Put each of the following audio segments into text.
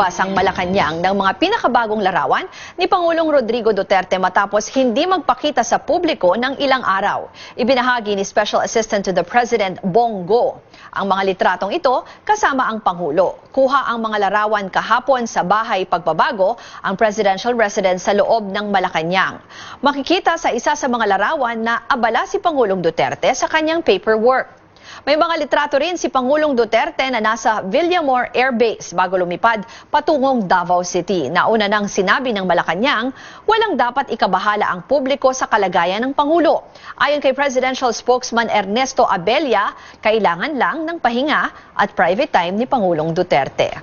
Binukbas ang Malacanang ng mga pinakabagong larawan ni Pangulong Rodrigo Duterte matapos hindi magpakita sa publiko ng ilang araw. Ibinahagi ni Special Assistant to the President Bongo ang mga litratong ito kasama ang Pangulo. Kuha ang mga larawan kahapon sa bahay pagbabago ang presidential residence sa loob ng Malacanang. Makikita sa isa sa mga larawan na abala si Pangulong Duterte sa kanyang paperwork. May mga litrato rin si Pangulong Duterte na nasa Villamor Air Base bago lumipad patungong Davao City. Nauna nang sinabi ng Malacanang, walang dapat ikabahala ang publiko sa kalagayan ng Pangulo. Ayon kay Presidential Spokesman Ernesto Abella, kailangan lang ng pahinga at private time ni Pangulong Duterte.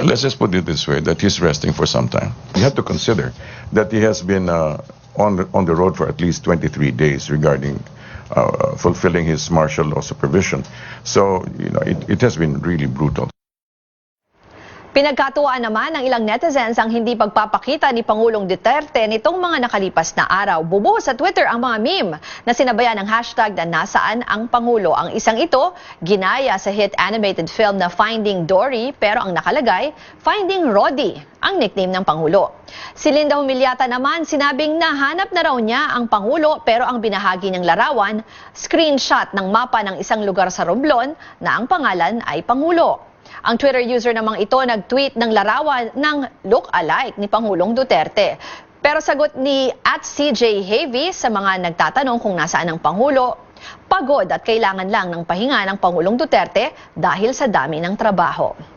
Let's just put it this way, that he's resting for some time. You have to consider that he has been uh, on, on the road for at least 23 days regarding Uh, fulfilling his martial law supervision. So, you know, it, it has been really brutal. Pinagkatuwaan naman ng ilang netizens ang hindi pagpapakita ni Pangulong Duterte nitong mga nakalipas na araw. Bubuhos sa Twitter ang mga meme na sinabayan ng hashtag na nasaan ang Pangulo. Ang isang ito, ginaya sa hit animated film na Finding Dory pero ang nakalagay, Finding Roddy, ang nickname ng Pangulo. Si Linda Humiliata naman sinabing nahanap na raw niya ang Pangulo pero ang binahagi niyang larawan, screenshot ng mapa ng isang lugar sa Romblon na ang pangalan ay Pangulo. Ang Twitter user namang ito nag-tweet ng larawan ng look-alike ni Pangulong Duterte. Pero sagot ni at CJ Heavy sa mga nagtatanong kung nasaan ang Pangulo, pagod at kailangan lang ng pahinga ng Pangulong Duterte dahil sa dami ng trabaho.